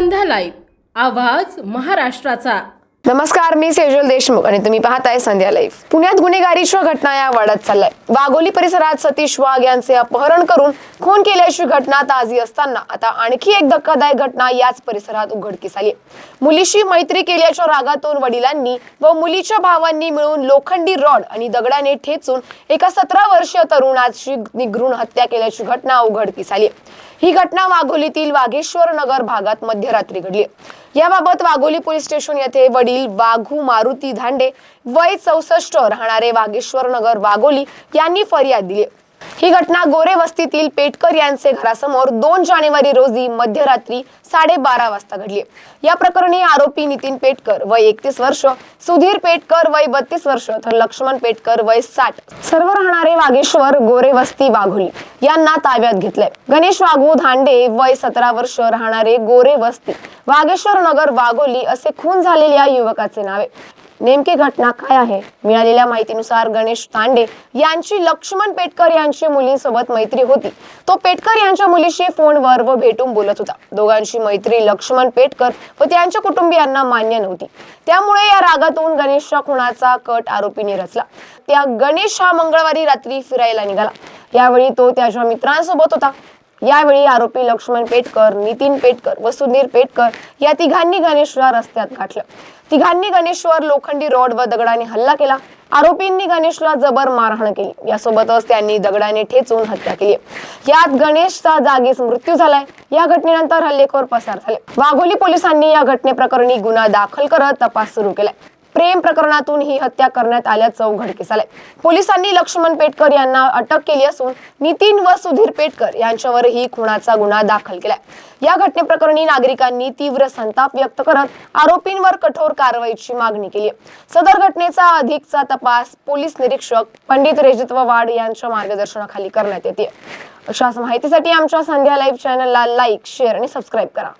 संध्या live आवाज महाराष्ट्राचा. नमस्कार मी सेजल देशमुख आणि तुम्ही पाहताय संध्या लाईव्ह. पुण्यात गुन्हेगारीच्या घटना या वाढत चाललाय वाघोली परिसरात सतीश वाघ यांचे अपहरण करून खून केल्याची घटना ताजी असताना आता आणखी एक धक्कादायक घटना याच परिसरात उघडकीस आली मुलीशी मैत्री केल्याच्या रागातून वडिलांनी व मुलीच्या भावांनी मिळून लोखंडी रॉड आणि दगडाने ठेचून एका सतरा वर्षीय तरुणाची निगृण हत्या केल्याची घटना उघडकीस आली ही घटना वाघोलीतील वाघेश्वर नगर भागात मध्यरात्री घडली. याबाबत वाघोली पोलीस स्टेशन येथे वडील वाघू मारुती धांडे वय चौसष्ट राहणारे वाघेश्वर नगर वाघोली यांनी फरियाद दिली. ही घटना गोरे वस्तीतील पेटकर यांचे घरासमोर दोन जानेवारी रोजी मध्यरात्री साडेबारा वाजता घडली. या प्रकरणी आरोपी नितीन पेटकर वय एकतीस वर्ष सुधीर पेटकर वय बत्तीस वर्ष तर लक्ष्मण पेटकर वय साठ. सर्व राहणारे वाघेश्वर गोरे वस्ती वाघोली यांना ताब्यात घेतलंय. गणेश वाघू धांडे वय सतरा वर्ष राहणारे गोरे वस्ती. वागेश्वर नगर वाघोली असे खून झालेल्या युवकाचे नावे. नेमकी घटना काय आहे? मिळालेल्या माहितीनुसार गणेश तांडे यांची लक्ष्मण पेटकर यांची मुलींसोबत मैत्री होती. तो पेटकर यांच्या मुलीशी फोनवर व भेटून बोलत होता. दोघांची मैत्री लक्ष्मण पेटकर व त्यांच्या कुटुंबियांना मान्य नव्हती. त्यामुळे या रागातून गणेशच्या खुणाचा कट आरोपीने रचला. त्या गणेश हा मंगळवारी रात्री फिरायला निघाला. यावेळी तो त्याच्या मित्रांसोबत होता. यावेळी आरोपी लक्ष्मण पेटकर नितीन पेटकर व सुधीर पेटकर या तिघांनी गणेशला रस्त्यात गाठलं. तिघांनी गणेशवर लोखंडी रॉड व दगडाने हल्ला केला. आरोपींनी गणेशला जबर मारहाण केली. यासोबतच त्यांनी दगडाने ठेचून हत्या केली. यात गणेशचा जागीच मृत्यू झालाय. या घटनेनंतर हल्लेखोर पसार झाले. वाघोली पोलिसांनी या घटनेप्रकरणी गुन्हा दाखल करत तपास सुरू केलाय. प्रेम प्रकरणातून ही हत्या करण्यात आल्याचं उघडकीस आलंय. पोलिसांनी लक्ष्मण पेटकर यांना अटक केली असून नितीन व सुधीर पेटकर यांच्यावरही खुनाचा गुन्हा दाखल केलाय. या घटनेप्रकरणी नागरिकांनी तीव्र संताप व्यक्त करत आरोपींवर कठोर कारवाईची मागणी केली सदर घटनेचा अधिकचा तपास पोलीस निरीक्षक पंडित रेजित्व वाड यांच्या मार्गदर्शनाखाली करण्यात येते. अशाच माहितीसाठी आमच्या संध्या लाईव्ह चॅनलला लाईक शेअर आणि सबस्क्राईब करा.